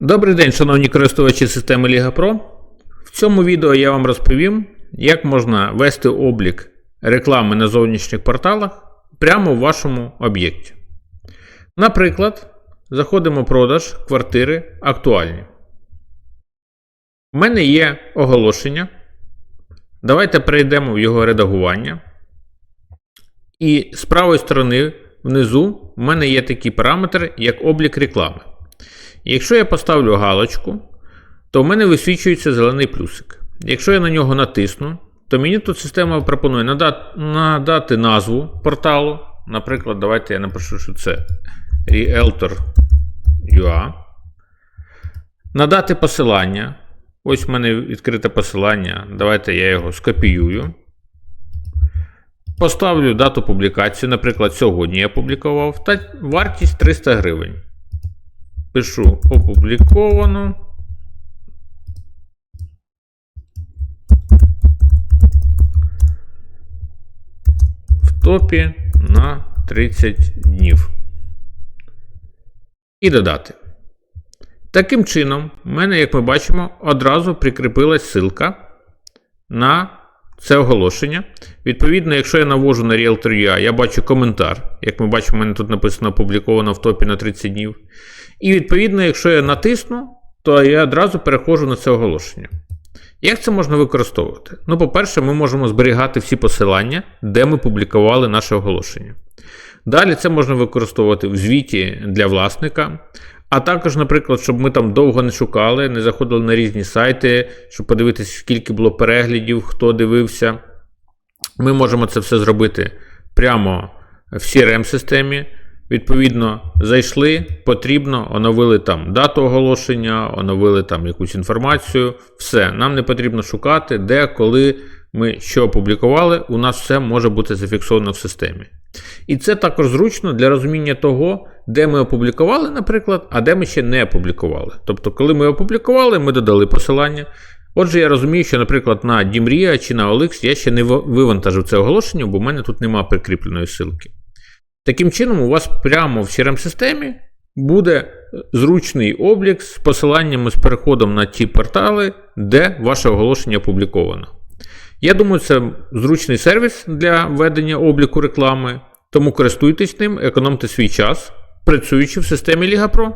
Добрий день, шановні користувачі системи Liga Pro. В цьому відео я вам розповім, як можна вести облік реклами на зовнішніх порталах прямо в вашому об'єкті. Наприклад, заходимо в продаж квартири актуальні. У мене є оголошення. Давайте перейдемо в його редагування. І з правої сторони внизу в мене є такий параметр, як облік реклами. Якщо я поставлю галочку, то в мене висвічується зелений плюсик. Якщо я на нього натисну, то мені тут система пропонує надати, надати назву порталу. Наприклад, давайте я напишу, що це Realtor.ua. Надати посилання. Ось в мене відкрите посилання. Давайте я його скопіюю. Поставлю дату публікації. Наприклад, сьогодні я публікував. Та вартість 300 гривень. Пишу опубліковано. В топі на 30 днів. І додати. Таким чином, в мене, як ми бачимо, одразу прикріпилась ссылка на це оголошення. Відповідно, якщо я навожу на Realtor.ua, я бачу коментар. Як ми бачимо, в мене тут написано опубліковано в топі на 30 днів. І відповідно, якщо я натисну, то я одразу переходжу на це оголошення. Як це можна використовувати? Ну, по-перше, ми можемо зберігати всі посилання, де ми публікували наше оголошення. Далі це можна використовувати в звіті для власника. А також, наприклад, щоб ми там довго не шукали, не заходили на різні сайти, щоб подивитися, скільки було переглядів, хто дивився. Ми можемо це все зробити прямо в CRM-системі. Відповідно, зайшли, потрібно, оновили там дату оголошення, оновили там якусь інформацію. Все, нам не потрібно шукати, де, коли ми що опублікували, у нас все може бути зафіксовано в системі. І це також зручно для розуміння того, де ми опублікували, наприклад, а де ми ще не опублікували. Тобто, коли ми опублікували, ми додали посилання. Отже, я розумію, що, наприклад, на Дімрія чи на OLX я ще не вивантажив це оголошення, бо в мене тут немає прикріпленої ссылки. Таким чином, у вас прямо в CRM-системі буде зручний облік з посиланнями з переходом на ті портали, де ваше оголошення опубліковано. Я думаю, це зручний сервіс для ведення обліку реклами, тому користуйтесь ним, економте свій час, працюючи в системі Ліга Pro.